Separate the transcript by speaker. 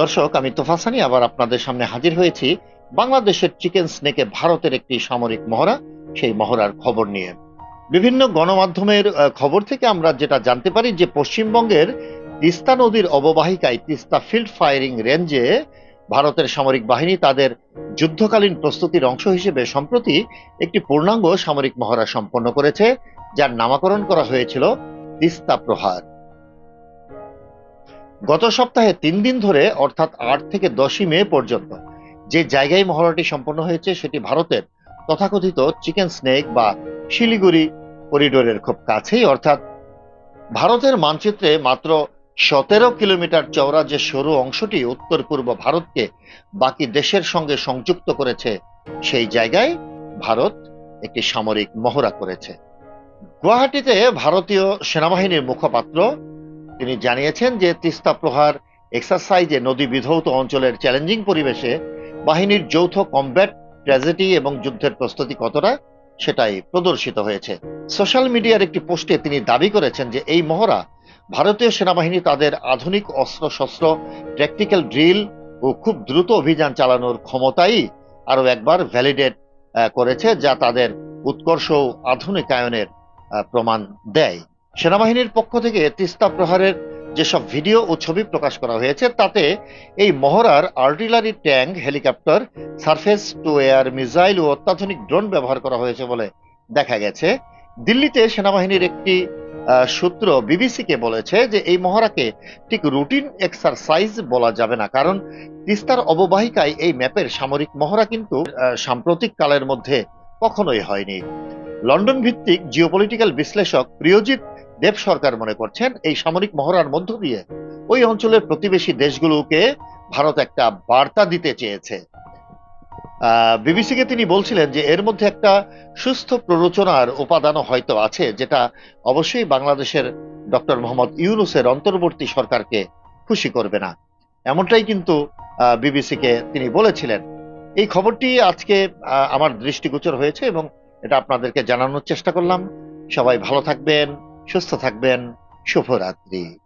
Speaker 1: দর্শক, আমি তোফাসানি আবার আপনাদের সামনে হাজির হয়েছি বাংলাদেশের চিকেন স্নেকে ভারতের একটি সামরিক মহড়া, সেই মহড়ার খবর নিয়ে। বিভিন্ন গণমাধ্যমের খবর থেকে আমরা যেটা জানতে পারি যে পশ্চিমবঙ্গের তিস্তা নদীর অববাহিকায়, তিস্তা ফিল্ড ফায়ারিং রেঞ্জে ভারতের সামরিক বাহিনী তাদের যুদ্ধকালীন প্রস্তুতির অংশ হিসেবে সম্প্রতি একটি পূর্ণাঙ্গ সামরিক মহড়া সম্পন্ন করেছে, যার নামাকরণ করা হয়েছিল তিস্তা প্রহার। গত সপ্তাহে তিন দিন ধরে, অর্থাৎ আট থেকে দশই মে পর্যন্ত, যে জায়গায় মহড়াটি সম্পন্ন হয়েছে সেটি ভারতের তথাকথিত চিকেন স্নেক বা শিলিগুড়ি করিডোরের খুব কাছেই, অর্থাৎ ভারতের মানচিত্রে মাত্র সতেরো কিলোমিটার চওড়া যে সরু অংশটি উত্তর পূর্ব ভারতকে বাকি দেশের সঙ্গে সংযুক্ত করেছে, সেই জায়গায় ভারত একটি সামরিক মহড়া করেছে। গুয়াহাটিতে ভারতীয় সেনাবাহিনীর মুখপাত্র তিনি জানিয়েছেন যে তিস্তা প্রহার এক্সারসাইজে নদী বিধৌত অঞ্চলের চ্যালেঞ্জিং পরিবেশে বাহিনীর যৌথ কমব্যাট, ট্র্যাজেডি এবং যুদ্ধের প্রস্তুতি কতটা সেটাই প্রদর্শিত হয়েছে। সোশ্যাল মিডিয়ার একটি পোস্টে তিনি দাবি করেছেন যে এই মহড়া ভারতীয় সেনাবাহিনী তাদের আধুনিক অস্ত্রশস্ত্র ট্যাকটিক্যাল ড্রিল ও খুব দ্রুত অভিযান চালানোর ক্ষমতাই আরও একবার ভ্যালিডেট করেছে যা তাদের উৎকর্ষ ও আধুনিকায়নের প্রমাণ দেয়। সেনাবাহিনীর পক্ষ থেকে তিস্তা প্রহারের যেসব ভিডিও ও ছবি প্রকাশ করা হয়েছে, তাতে এই মহড়ার artillery tank, helicopter, surface to air missile ও অত্যাধুনিক ড্রোন ব্যবহার করা হয়েছে বলে দেখা গেছে। দিল্লিতে সেনাবাহিনীর একটি সূত্র বিবিসিকে বলেছে যে এই মহড়াকে ঠিক রুটিন এক্সারসাইজ বলা যাবে না, কারণ তিস্তার অববাহিকায় এই ম্যাপের সামরিক মহড়া কিন্তু সাম্প্রতিক কালের মধ্যে কখনোই হয়নি। লন্ডন ভিত্তিক জিওপলিটিক্যাল বিশ্লেষক প্রিয়জিৎ দেব সরকার মনে করছেন, এই সামরিক মহড়ার মধ্য দিয়ে ওই অঞ্চলের প্রতিবেশী দেশগুলোকে ভারত একটা বার্তা দিতে চেয়েছে। বিবিসিকে তিনি বলছিলেন যে এর মধ্যে একটা সুস্থ প্ররোচনার উপাদানও হয়তো আছে, যেটা অবশ্যই বাংলাদেশের ডক্টর মোহাম্মদ ইউনুসের অন্তর্বর্তী সরকারকে খুশি করবে না। এমনটাই কিন্তু বিবিসিকে তিনি বলেছিলেন। এই খবরটি আজকে আমার দৃষ্টিগোচর হয়েছে এবং এটা আপনাদেরকে জানানোর চেষ্টা করলাম। সবাই ভালো থাকবেন। সুস্থ থাকবেন শুভরাত্রি।